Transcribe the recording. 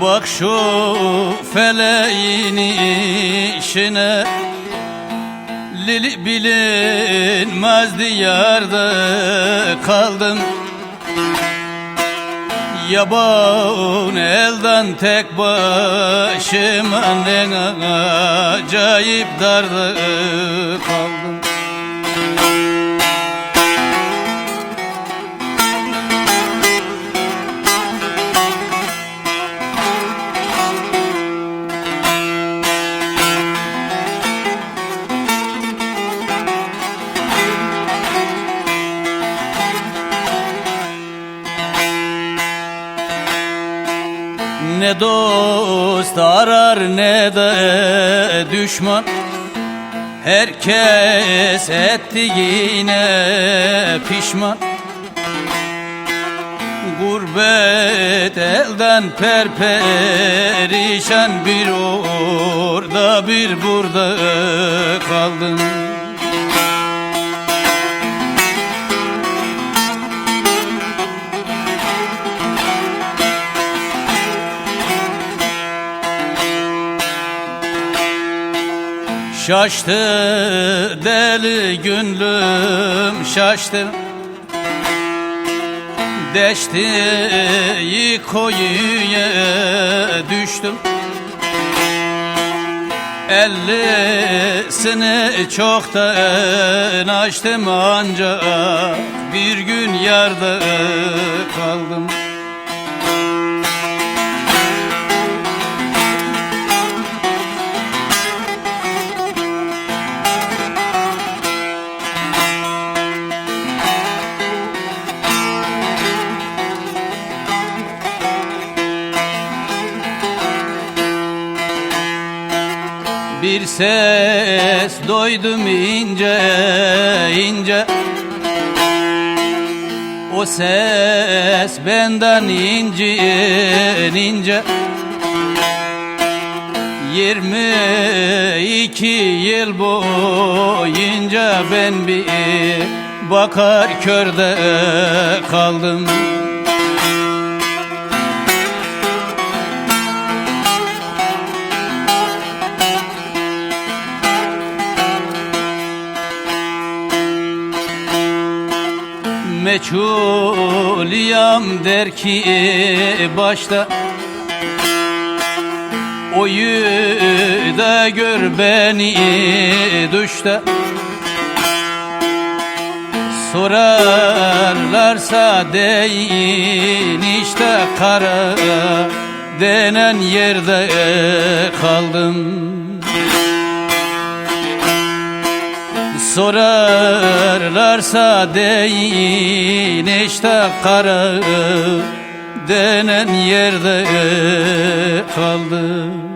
Bak şu feleğin işine. Lili bilinmez diyarda kaldım. Yaban elden tek başıma ne acayip darda kaldım Ne dost arar ne de düşman. Herkes ettiğine pişman. Gurbet elden perperişan Bir orada bir burada kaldım Şaştı deli gönlüm şaştı. Deşti koyuya düştüm. Ellisini çoktan açtım ancak bir gün yarda kaldım Bir ses doydum ince ince. O ses benden ince ince. Yirmi iki yıl boyunca ben bir bakar körde kaldım Meçhuliyam der ki başta Oyu da gör beni düşte Sorarlarsa deyin işte kara denen yerde kaldım Sorarlarsa deyin işte kara denen yerde kaldım